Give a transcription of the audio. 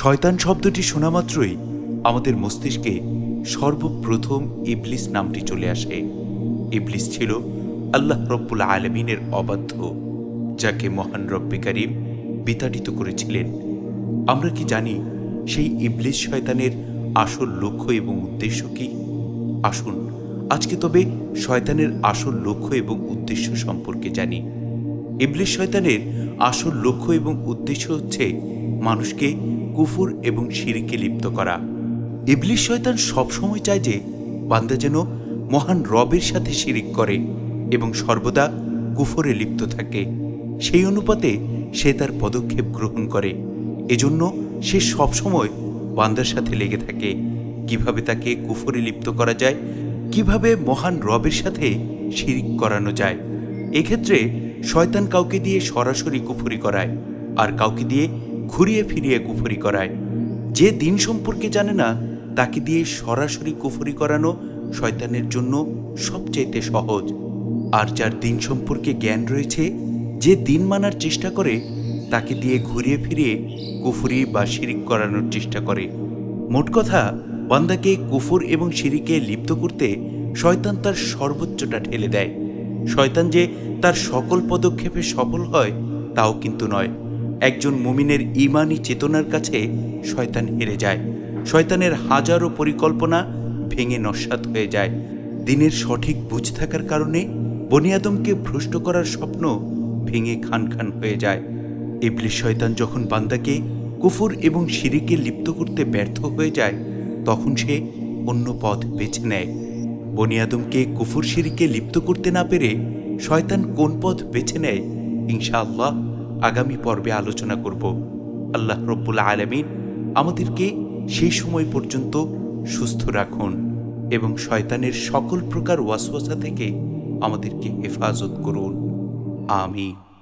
শয়তান শব্দটি শোনা মাত্রই আমাদের মস্তিষ্কে সর্বপ্রথম ইবলিস নামটি চলে আসে। ইবলিস ছিল আল্লাহ রব্বুল আলমিনের অবাধ্য, যাকে মহান রব্বে কারিম বিতাড়িত করেছিলেন। আমরা কি জানি সেই ইবলিস শয়তানের আসল লক্ষ্য এবং উদ্দেশ্য কি? আসুন, আজকে তবে শয়তানের আসল লক্ষ্য এবং উদ্দেশ্য সম্পর্কে জানি। ইবলিস শয়তানের আসল লক্ষ্য এবং উদ্দেশ্য হচ্ছে মানুষকে কুফুর এবং শিরিকে লিপ্ত করা। ইবলিস শয়তান সবসময় চায় যে বান্দা যেন মহান রবের সাথে শিরিক করে এবং সর্বদা কুফরে লিপ্ত থাকে। সেই অনুপাতে সে তার পদক্ষেপ গ্রহণ করে। এজন্য সে সবসময় বান্দার সাথে লেগে থাকে। কীভাবে তাকে কুফরে লিপ্ত করা যায়? কীভাবে মহান রবের সাথে শিরিক করানো যায়? এক্ষেত্রে শয়তান কাউকে দিয়ে সরাসরি কুফরি করায়। আর কাউকে দিয়ে ঘুরিয়ে ফিরিয়ে কুফরি করায়। যে দিন সম্পর্কে জানে না, তাকে দিয়ে সরাসরি কুফরি করানো শয়তানের জন্য সবচাইতে সহজ। আর যার দিন সম্পর্কে জ্ঞান রয়েছে, যে দিন মানার চেষ্টা করে, তাকে দিয়ে ঘুরিয়ে ফিরিয়ে কুফুরি বা শিরিক করানোর চেষ্টা করে। মোট কথা, বান্দাকে কুফুর এবং শিরিকে লিপ্ত করতে শয়তান তার সর্বোচ্চটা ঠেলে দেয়। শয়তান যে তার সকল পদক্ষেপে সফল হয়, তাও কিন্তু নয়। একজন মুমিনের ইমানি চেতনার কাছে শয়তান হেরে যায়। শয়তানের হাজারো পরিকল্পনা ভেঙে নস্বাত হয়ে যায়। দিনের সঠিক বুঝ থাকার কারণে বনিয়াদমকে ভ্রষ্ট করার স্বপ্ন ভেঙে খান খান হয়ে যায়। ইবলিশ শয়তান যখন বান্দাকে, কুফুর এবং শিরিকে লিপ্ত করতে ব্যর্থ হয়ে যায়, তখন সে অন্য পথ বেছে নেয়। বনিয়াদমকে কুফুর সিঁড়িকে লিপ্ত করতে না পেরে শয়তান কোন পথ বেছে নেয়, ইনশাআল্লাহ আগামী পর্বে আলোচনা করব। আল্লাহ রব্বুল আলমিন আমাদেরকে সেই সময় পর্যন্ত সুস্থ রাখুন এবং শয়তানের সকল প্রকার ওয়াসওয়াসা থেকে আমাদেরকে হেফাজত করুন। আমিন।